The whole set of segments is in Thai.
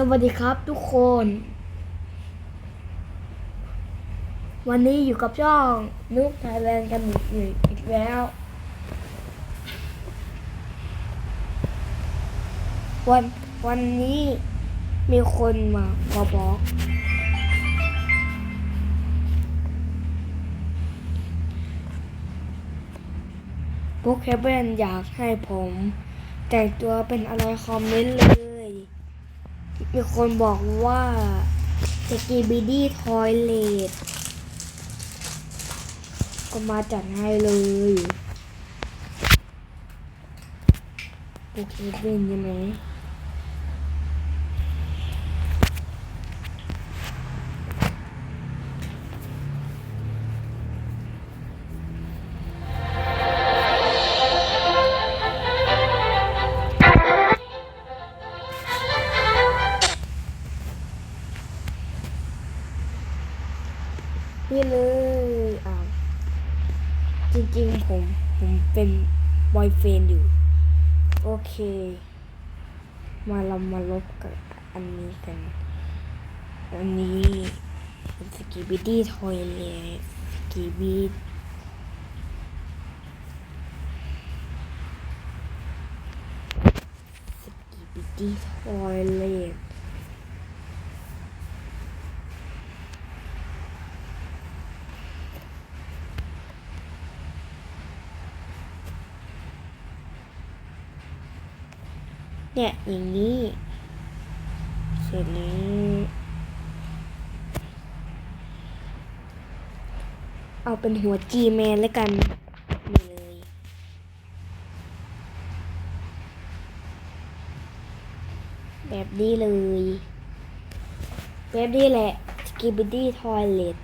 สวัสดีครับทุกคน วันนี้อยู่กับช่องนุกไทยแลนด์กันอีกอีกแล้ว วันวันนี้มีคนมามาบอกพวกแคเบนอยากให้ผม แต่งตัวเป็นอะไรคอมเมนต์เลย มีคนบอกว่าสกีบีดี้ทอยเลตก็มาจัดให้เลย โอเคเป็นยังไง นี่เลยอ่าวจริงๆ ผม ผมเป็นบอยเฟนอยู่ โอเค มาเรามาลบกับอันนี้กัน อันนี้สกีบิดี้ทอยเลทสกีบีสกีบิดี้ทอยเลท เนี่ยอย่างนี้ เสร็จแล้วเอาเป็นหัวจีแมนแล้วกันนี่เลย แบบนี้เลย แบบนี้แหละสกิบิดี้ทอยเลต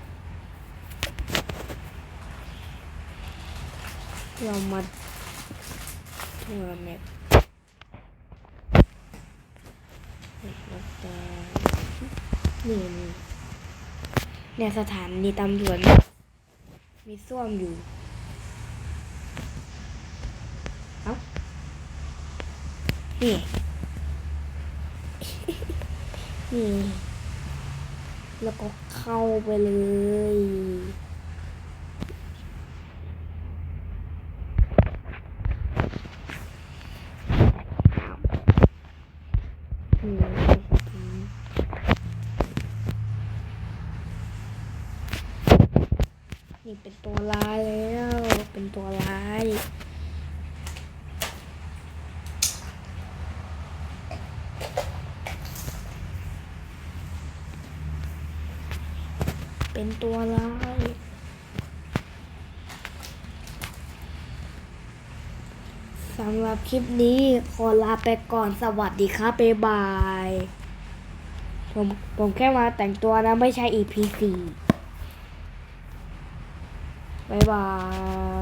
เรามาทัวร์แมป นี่นี่เนี่ยสถานีตำรวจมีส้วมอยู่ เอ้า นี่ นี่ แล้วก็เข้าไปเลยอ้าวนี่ นี่เป็นตัวร้ายแล้ว เป็นตัวร้ายเป็นตัวร้ายสำหรับคลิปนี้ขอลาไปก่อนสวัสดีครับบ๊ายบาย ผมผมแค่มาแต่งตัวนะ ไม่ใช่ EP 4 บ๊ายบาย